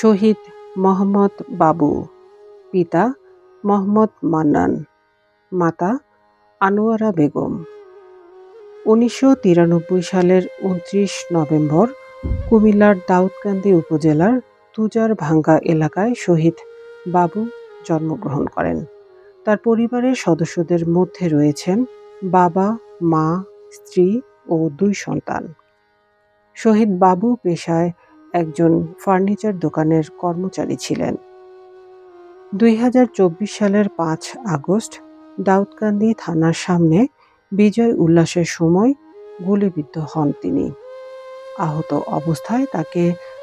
শহীদ মোহাম্মদ বাবু, পিতা মোহাম্মদ মান্নান, মাতা আনোয়ারা বেগম। উনিশশো তিরানব্বই সালের উনত্রিশ নভেম্বর কুমিল্লার দাউদকান্দি উপজেলার তুজার ভাঙ্গা এলাকায় শহীদ বাবু জন্মগ্রহণ করেন। তার পরিবারের সদস্যদের মধ্যে রয়েছেন বাবা, মা, স্ত্রী ও দুই সন্তান। শহীদ বাবু পেশায় একজন ফার্নিচার দোকানের কর্মচারী ছিলেন। দুই হাজার চব্বিশ সালের পাঁচ আগস্ট দাউদকান্দি থানার সামনে বিজয় উল্লাসের সময় গুলিবিদ্ধ হন তিনি। আহত অবস্থায় তাকে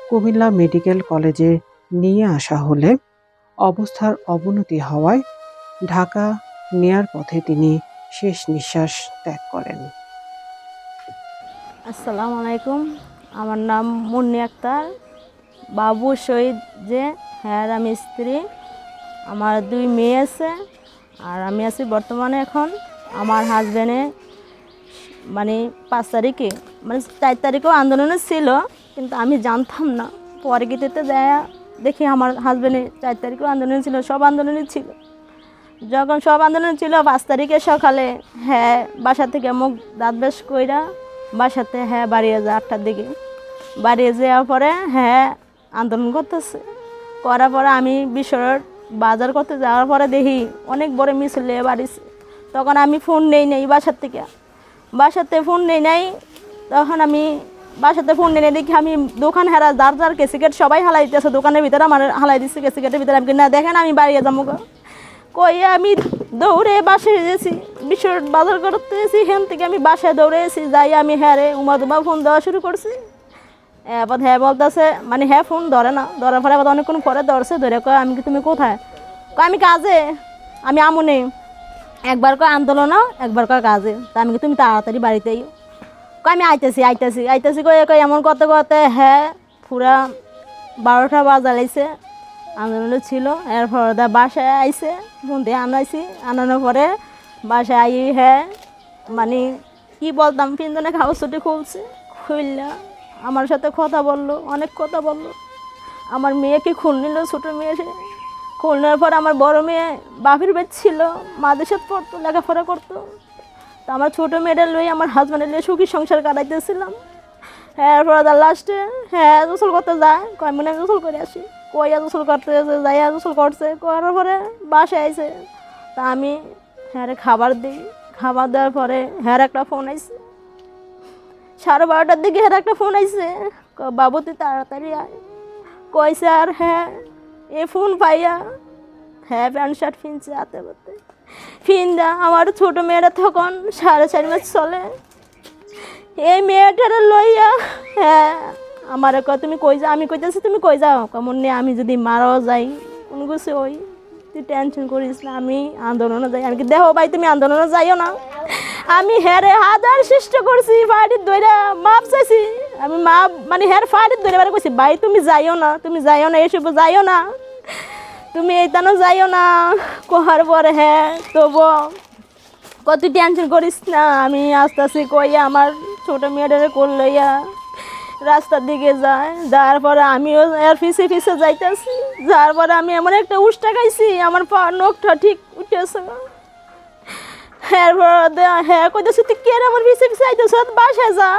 কুমিল্লা মেডিকেল কলেজে নিয়ে আসা হলে অবস্থার অবনতি হওয়ায় ঢাকা নেয়ার পথে তিনি শেষ নিঃশ্বাস ত্যাগ করেন। আসসালামু আলাইকুম। আমার নাম মুন্নি আক্তার। বাবু শহীদ যে হ্যাঁ আমি স্ত্রী। আমার দুই মেয়ে আছে আর আমি আছি বর্তমানে এখন আমার হাজব্যান্ডে মানে পাঁচ তারিখে মানে চার তারিখেও আন্দোলনে ছিল, কিন্তু আমি জানতাম না। পরে গীতেতে দেয়া, দেখি আমার হাজব্যান্ডে চার তারিখেও আন্দোলনে ছিল, সব আন্দোলনই ছিল। যখন সব আন্দোলন ছিল, পাঁচ তারিখে সকালে হ্যাঁ বাসা থেকে মুখ দাঁত বেশ কইরা বাসাতে হ্যাঁ বাড়িয়ে যায় আটটার দিকে। বাড়িয়ে যাওয়ার পরে হ্যাঁ আন্দোলন করতেছে। করার পরে আমি বিশ্বর বাজার করতে যাওয়ার পরে দেখি অনেক বড় মিছিল নিয়ে বাড়িছে। তখন আমি ফোন নেই নেই বাসার থেকে। বাসাতে ফোন নেই নাই, তখন আমি বাসাতে ফোন নেই দেখি আমি দোকান হারা, যার যার কেসিকেট সবাই হালাই দিতেছে দোকানের ভিতরে আমার হালাই দিচ্ছে কেসিকেটের ভিতরে। আমি না, দেখেন আমি বাড়িয়ে যাব। কই আমি দৌড়ে বাসে গেছি। বিশ্বর বাজার করতে গেছি হেন থেকে আমি বাসায় দৌড়ে এসেছি যাই আমি হ্যাঁ রে, উমা দুমা ফোন দেওয়া শুরু করছি। এবার হ্যাঁ বলতেছে মানে হ্যাঁ ফোন ধরে না, ধরার পরে আবার অনেকক্ষণ পরে ধরছে, ধরে কয়, আমি কি তুমি কোথায়? কয়, আমি কাজে, আমি আমনে। একবার কয়, আন্দোলন, একবার কয়, কাজে, তা আমি কি তুমি তাড়াতাড়ি বাড়িতেই? কয়, আমি আইতেছি আইতেছি। আইতেছি কয়ে, কয়, এমন করতে করতে হ্যাঁ পুরা বারোটা বাজালাইছে। আন্দোলন ছিল, এরপর দা বাসায় আইসে ফোন দিয়ে আনাইছি, আনানোর পরে বাসায় আই হ্যাঁ মানে কি বলতাম তিনজনে খাবার ছুটি খুলছে, খুললা, আমার সাথে কথা বলল, অনেক কথা বলল। আমার মেয়েকে খুল নিল, ছোটো মেয়ে সে খুল নেওয়ার পর আমার বড় মেয়ে বাপের বেদ ছিল, মাদের পড়তো, লেখাপড়া করতো। তো আমার ছোটো মেয়েটা লই আমার হাজব্যান্ডের লিয়ে সুখী সংসার কাটাইতেছিলাম। হ্যাঁ এরপর তার লাস্টে হ্যাঁ গোসল করতে যায়। কয় মনে গোসল করে আসি। কইয়া গোসল করতে যাইয়া গোসল করছে। করার পরে বাসায় আইছে। তা আমি হ্যাঁ খাবার দিই। খাবার দেওয়ার পরে হ্যাঁ একটা ফোন আইছে। সাড়ে বারোটার দিকে হ্যাঁ একটা ফোন আইছে। ক- বাবু তুই তাড়াতাড়ি আয়। কইছে, আর হ্যাঁ এ ফোন পাইয়া হ্যাঁ প্যান্ট শার্ট ফিনছে হাতে ফিন দা আমার ছোট মেয়েরা তখন সাড়ে চার মাস চলে। এই মেয়েটারে লইয়া হ্যাঁ আমার তুমি কই যা, আমি কইতেছি, তুমি কই যাও? কেমন নে আমি যদি মারাও যাই, কোন কিছু ওই তুই টেনশন করিস না, আমি আন্দোলনে যাই। আমি কি দেহ ভাই, তুমি আন্দোলনে যাইও না? আমি হেরে হাজার চেষ্টা করছি ফাড়ির দইরা মাপ চাইছি। আমি মাপ মানে হের ফাড়ির দইরা বারে কইছি, ভাই, তুমি যাইও না, তুমি যাইও না, এসব যাইও না। তুমি এইতানো যাইও না, কোহার পরে হ্যাঁ তবু কত টেনশন করিস না। আমি আস্তে আস্তে কইয়া আমার ছোট মেয়েটারে কোল লইয়া রাস্তার দিকে যায় যার পরে আমিও এর পিছে পিছে যাইতেছি। যার পরে আমি এমন একটা উষ্টা খাইছি আমার পা নখটা ঠিক উঠেছে। এরপর হ্যাঁ কইতেছি তুই কে আমার পিছে পিছে আইতেছ বাসায় যা।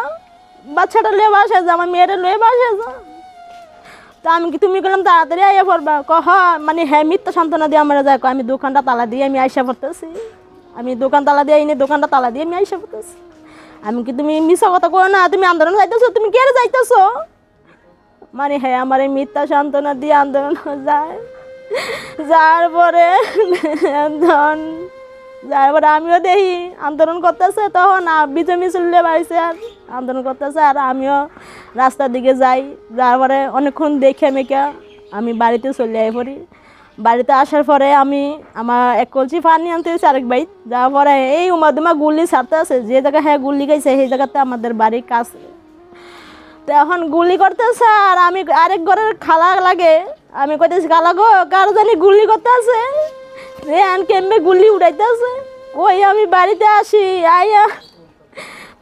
বাচ্চাটা লয়ে বাসায় যা আমার মেয়েটা লয়ে বাসায় যা। তা আমি কি তুমি গেলাম তাড়াতাড়ি আইয়া পড়বা। কহ মানে হ্যাঁ মিথ্যা সান্ত্বনা দিয়ে আমার যায় কয়, আমি দোকানটা তালা দিয়ে আমি আইসা পড়তেছি। আমি দোকান তালা দিয়ে এনে দোকানটা তালা দিয়ে আমি আইসা পড়তেছি। আমি কি তুমি মিশা কথা করো না? তুমি আন্দোলন যাইতেছো? তুমি কে যাইতেছো? মানে হ্যাঁ আমার এই মিথ্যা সান্ত্বনা দিয়ে আন্দোলন যায়। যার পরে ধন, যার পরে আমিও দেখি আন্দোলন করতেছে তখন বিজয় মিছিল বাড়িছে আর। আন্দোলন করতেছে আর আমিও রাস্তার দিকে যাই। যার পরে অনেকক্ষণ দেখে মেখে আমি বাড়িতে চলে আই পড়ি। বাড়িতে আসার পরে আমি আমার এক কলসি পানি আনতে হয়েছে আরেক বাইক যাওয়ার পরে এই উমাদুমা গুলি ছাড়তে আছে। যে জায়গায় হ্যাঁ গুলি খাইছে, সেই জায়গাতে আমাদের বাড়ির কাছে তো এখন গুলি করতেছে আর আমি আরেক ঘরের খালা লাগে। আমি কইতেছি, খালা গো, কার জানি গুলি করতে আছে? রে আন কেমবে গুলি উড়াইতে আছে? কই আমি বাড়িতে আসি আইয়া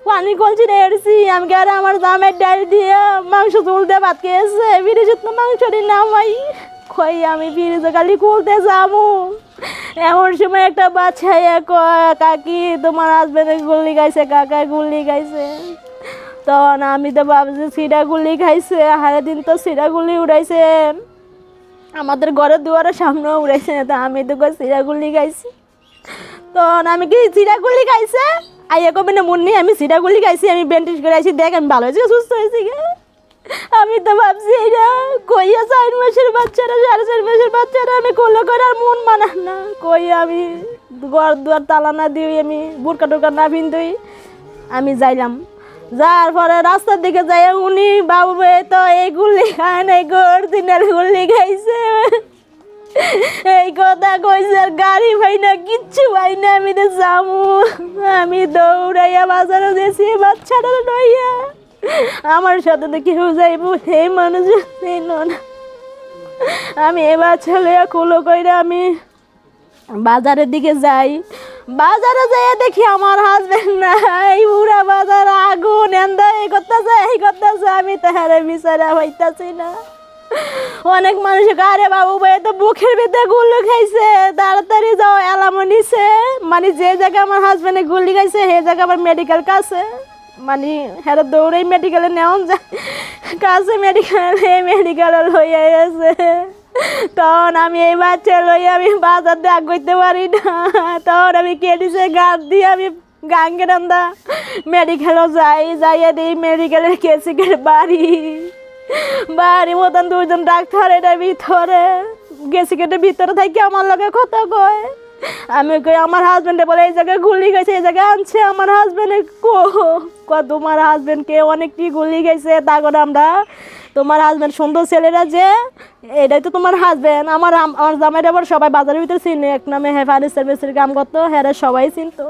পানি কলছি এড়ছি আমি আর আমার দামের ডাল দিয়ে মাংস তুলতে ভাত খেয়েছে? ফ্রিজে তো মাংসটি নামাই কই, আমি ফ্রিজে খালি খুলতে যাব। এমন সময় একটা বাচ্চা কাকি, তোমার হাজবেন্ডে গুল্লি খাইছে, কাকা গুল্লি খাইছে। তখন আমি তো ভাবছি, সিরা গুলি খাইছে হারে দিন তো সিডা গুলি উড়াইছে। আমাদের ঘরের দুয়ারের সামনেও উড়াইছে, তা আমি তো সিডা গুলি খাইছি। তখন আমি কি সিডা গুলি খাইছে? আইয়া কবে না মুন্নি, আমি সিরা গুলি খাইছি, আমি ব্যান্ডেজ করে আইছি, দেখ, আমি ভালো হয়েছি, সুস্থ হয়েছি আমি তো ভাবছি এটা কইয়া চার মাসের বাচ্চারা, সাড়ে চার মাসের বাচ্চারা আমি কোলে করে আর মন মানান না। কই আমি ঘর দুয়ার তালা না দিই আমি বুরকা টুরকা না পিনতুই আমি যাইলাম। যার পরে রাস্তার দিকে যাই উনি বাবু তো এই গুলি খায় নাই, গোর দিনের গুলি খাইছে। এই কথা কইছে, আর গাড়ি ভাই না, কিচ্ছু ভাই না, আমি তো যামু আমি দৌড়াইয়া বাজারে গেছি বাচ্চাটা লইয়া। আমার সাথে তো কেউ যাইব, সেই মানুষ ছিল না। আমি এবার ছেলে কুলো কইরা আমি বাজারের দিকে যাই। বাজারে যাই দেখি আমার হাজবেন্ড নাই, পুরা বাজার আগুন, এন্দা এই করতেছে এই করতেছে, আমি তো হারে বিচারা হইতাছি না। অনেক মানুষ আরে বাবু ভাই তো বুকের ভিতরে গুলি খাইছে, তাড়াতাড়ি যাও এলামো নিছে। মানে যে জায়গায় আমার হাজবেন্ডে গুলি খাইছে, সেই জায়গায় আমার মেডিকেল কাছে। মানে হ্যাঁ দৌড়েই মেডিকেলে নেওয়া যায়। কাছে মেডিকেলে মেডিকেলে লইয়া গেছে। তখন আমি এই বাচ্চা লইয়া আমি বাজার দিয়ে করতে পারি না। তখন আমি কেটেছে গাছ দিয়ে আমি গাঙ্গে রান্দা মেডিকেলও যাই, যাইয়া দিই মেডিকেলের কেসিকের বাড়ি। বাড়ি মতন দুজন ডাক্তার এটা ভিতরে। গেছি কেটে ভিতরে থাকি আমার লগে কথা কয়। আমি কই, আমার হাজবেন্ডে বলে, এই জায়গায় গুলি গেছে, এই জায়গায় আনছে আমার হাজবেন্ডে কো তোমার হাজবেন্ডকে অনেকটি গুলি গেছে তা করে আমরা। তোমার হাজবেন্ড সুন্দর ছেলেরা যে, এটাই তো তোমার হাজবেন্ড আমার আমার জামাইটা আবার সবাই বাজারের ভিতরে চিনে। এক নামে হ্যাঁ সার্ভিসের কাম করতো হ্যাঁ সবাই চিনতো।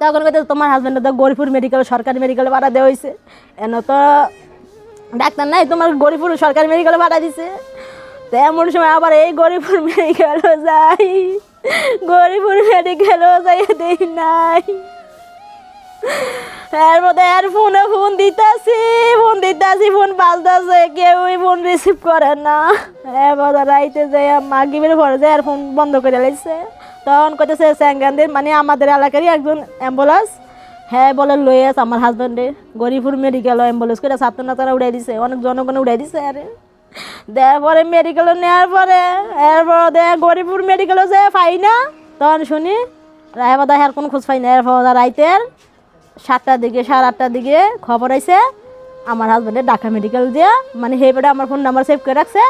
তখন কইতে, তোমার হাজবেন্ড তো গরিপুর মেডিকেল সরকারি মেডিকেলে ভাড়া দেওয়া হয়েছে এন তো ডাক্তার নাই, তোমার গরিপুর সরকারি মেডিকেলে ভাড়া দিছে। তো এমন সময় আবার এই গরিপুর মেডিকেলও যাই গরিপুর মেডিকেলও যাই দেই নাই। এর মধ্যে এর ফোনে ফোন দিতাছি ফোন দিতাছি, ফোন বাজতাছে কেউই ফোন রিসিভ করে না। এবার রাইতে যে মাগিবের পরে যে আর ফোন বন্ধ করে লাইছে। তখন কইতেছে, স্যাঙ্গানদের মানে আমাদের এলাকারই একজন অ্যাম্বুলেন্স হ্যাঁ বলে আস আমার হাজবেন্ডে গরিপুর মেডিকেল অ্যাম্বুলেন্স করে ছাত্র নাতারা উড়াই দিছে, অনেক জনগণে উড়াই দিছে আরে। দেওয়ার পরে মেডিকেলে নেওয়ার পরে, এরপর দে গরিপুর মেডিকেলে যে পাই না, তখন শুনি রায়বাদা হের কোনো খোঁজ পাই না। এরপর রাইতের সাতটার দিকে, সাড়ে আটটার দিকে খবর আইছে, আমার হাজব্যান্ডের ঢাকা মেডিকেল দিয়ে মানে সেইবারে আমার ফোন নাম্বার সেভ করে রাখছে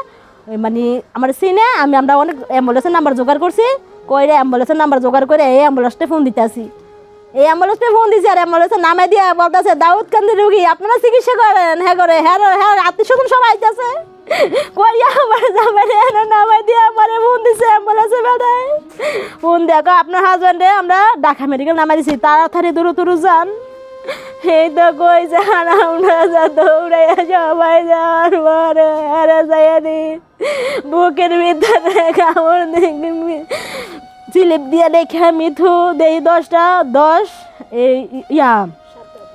মানে আমার সিনে আমি আমরা অনেক অ্যাম্বুলেন্সের নাম্বার জোগাড় করছি, কইরে অ্যাম্বুলেন্সের নাম্বার জোগাড় করে এই অ্যাম্বুলেন্সটা ফোন দিতে আসি। এই অ্যাম্বুলেন্সটা ফোন দিছি আর অ্যাম্বুলেন্সের নামে দিয়ে বলতেছে দাউদ কান্দি রুগী, আপনারা চিকিৎসা করেন? হ্যাঁ করে হ্যাঁ হ্যাঁ আত্মীয় স্বজন সবাই আইতেছে। কইয়া আমার যাবে নামাই দিয়ে আমার ফোন দিছে, অ্যাম্বুলেন্সে বেড়ায় দেখো আপনার আমরা ঢাকা মেডিকেল নামাই দিছি, তাড়াতাড়ি দূর দূর যান। এই তো কই যান, আমরা যা দৌড়াইয়া সবাই যাওয়ার পরে আরে যাইয়া দি। বুকের ভিতরে কামড় দেখি স্লিপ দিয়ে দেখে মিথু দেই দশটা দশ, এই ইয়া,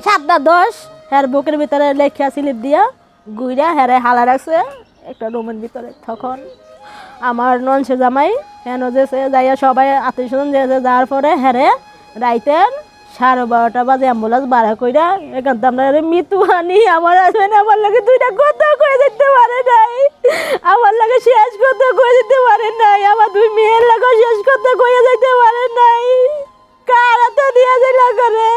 সাতটা দশ হ্যার বুকের ভিতরে লেখা স্লিপ দিয়া। গুইরা হ্যারে হালা রাখছে একটা রুমের ভিতরে তখন আমার ননসে জামাই হেন যেছে যাইয়া সবাই আত্মীয় স্বজন যেছে যাওয়ার পরে হ্যারে রাইতের সাড়ে বারোটা বাজে অ্যাম্বুলেন্স ভাড়া কইরা এখান থেকে আমরা মৃত্যু আনি, আমার হাজবেন্ড আমার লাগে দুইটা কথা কয়ে দিতে পারে নাই। আমার লাগে শেষ কথা কয়ে দিতে পারে নাই, আমার দুই মেয়ের লাগে শেষ কথা কয়ে দিতে পারে নাই। কার হাতে দিয়া যাইলা করে?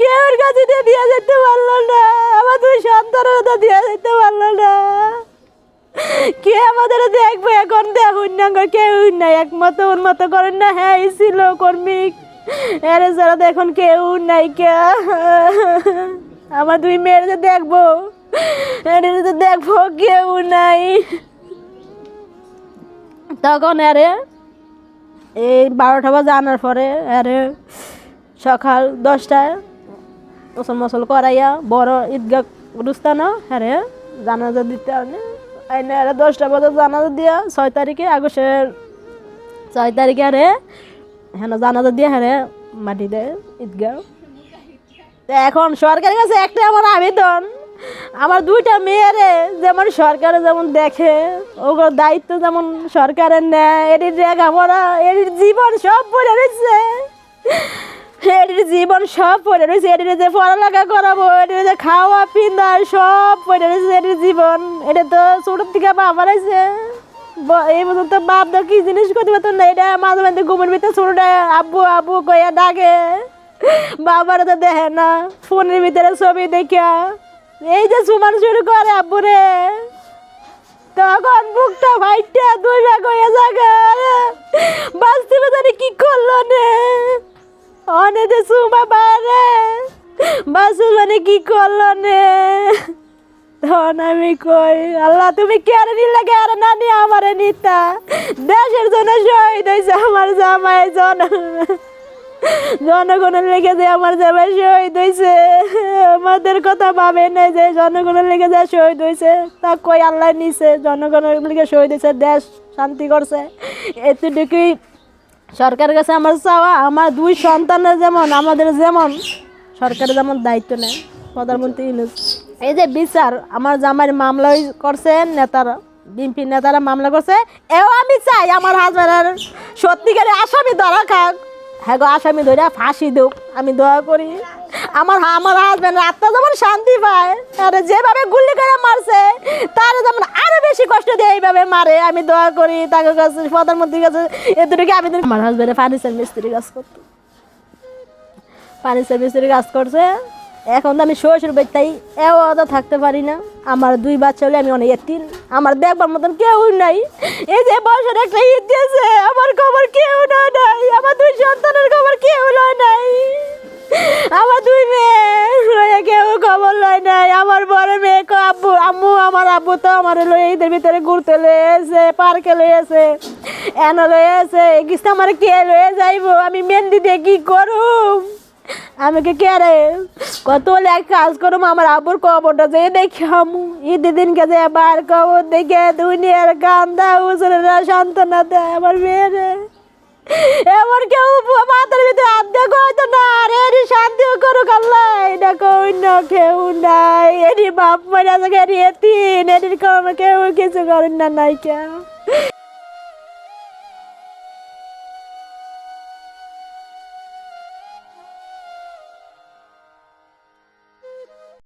কেউর কাছে দিয়ে দিয়া যেতে পারল না। আমার দুই সন্তানের তো দিয়া যেতে পারল না। কে আমাদের দেখব এখন? দেখুন না কেউ নাই। একমতো উন্মত করেন না। হ্যাঁ ছিল কর্মিক। এরে যারা দেখুন কেউ নাই কে? আমার দুই মেয়ের যে দেখব, এরে যে দেখব, কেউ নাই। তখন আরে, এই বারোটা বাজে আনার পরে আরে সকাল দশটায় ওসল মসল করাইয়া বড় ঈদগাহ অনুষ্ঠানও হ্যাঁ জানাজা দিতে আইনে আরে দশটা বাজে জানাজা দিয়া ছয় তারিখে, আগস্টের ছয় তারিখে আরে হ্যাঁ জানাজা দিয়া হ্যাঁ মাটি দেয় ঈদগাহ। এখন সরকারের কাছে একটা আমার আবেদন, আমার দুইটা মেয়েরে যেমন সরকার যেমন দেখে, ওগুলো দায়িত্ব যেমন সরকারের নেয় এটির লেখাপড়া এটির জীবন সব বলে রয়েছে। এটির জীবন সব পড়ে রয়েছে এটির যে পড়ালেখা করাবো এটির যে খাওয়া পিন্দা সব পড়ে রয়েছে এটির জীবন। এটা তো ছোটোর থেকে বাবা রয়েছে এই পর্যন্ত বাপ তো কি জিনিস করতে পারতো না, এটা মাঝে মাঝে ঘুমের ভিতরে ছোটোটা আব্বু আব্বু কইয়া ডাকে। বাবার তো দেখে না, ফোনের ভিতরে ছবি দেখা এই যে সুমান শুরু করে আব্বু রে। তখন বুকটা ভাইটা দুই ভাগ হয়ে যাবে বাস্তবে জানি কি করল নে? অনে যে সুমা বারে। বাস্তবে জানি কি করল নে? তখন আমি কই? আল্লাহ, তুমি কেন নিলে কেন না নিয়ে আমারে নিতা। দেশের জন্য শহীদ হয়েছে আমার জামাই জন জনগণের লেগে যে আমার জামাই শহীদ হয়েছে আমাদের কথা ভাবে নাই যে জনগণের লেগে যে শহীদ হয়েছে তা কই আল্লাহ নিছে? জনগণের লেগে শহীদ হয়েছে দেশ শান্তি করছে। এতটুকুই সরকারের কাছে আমার চাওয়া, আমার দুই সন্তানের যেমন, আমাদের যেমন, সরকারের যেমন দায়িত্ব নেয়। প্রধানমন্ত্রী ইউনূস। এই যে বিচার, আমার জামাইয়ের মামলা করছে, নেতারা বিএনপি নেতারা মামলা করছে, এও আমি চাই আমার হাজবেন্ডের সত্যিকারের আসামি ধরা খাক। হ্যাঁ গো, আসামি ধরে ফাঁসি দুক আমি দোয়া করি। আমার আমার হাজবেন্ড আত্মা যেমন শান্তি পায় আর যেভাবে গুলি করে মারছে, তার যেমন আরও এইভাবে মারে, আমি দোয়া করি তাকে কাছে, প্রধানমন্ত্রীর কাছে। আমার হাজবেন্ডে ফার্নিচার মিস্ত্রি কাজ ফার্নিচার মিস্ত্রি কাজ করছে। এখন তো আমি এও অত থাকতে পারি না। আমার দুই বাচ্চা হলে আমি অনেক তিন আমার দেখবার মতন কেউ নাই। এই যে বছর একটা ঈদ দিয়েছে, আমার খবর কেউ না নাই। আমার দুই সন্তানের খবর কেউ নাই। আমার দুই মেয়ে কেউ খবর লয় নাই। আমার বড় মেয়ে কো আব্বু, আম্মু, আমার আব্বু তো আমার লয়ে ঈদের ভিতরে ঘুরতে লয়েছে পার্কে লয়েছে এনে লয়েছে কিস্তা আমার কে লয়ে যাইবো? আমি মেহেন্দি দিয়ে কি করুম? আমাকে কে রে? কত এক কাজ করুম, আমার আব্বুর কবরটা যে দেখাম ঈদের দিনকে যে বার কবর দেখে দুনিয়ার কান্দা উসরেরা সান্ত্বনা দেয় আমার মেয়েরে। এমন কেউ মাথার ভিতরে আর্ধেক হয়তো না আর এরই শান্তিও করুক আল্লাহ। এটা অন্য কেউ নাই। এরই বাপ মারা এটি এটির কারণে কেউ কিছু করেন না, নাই কেউ।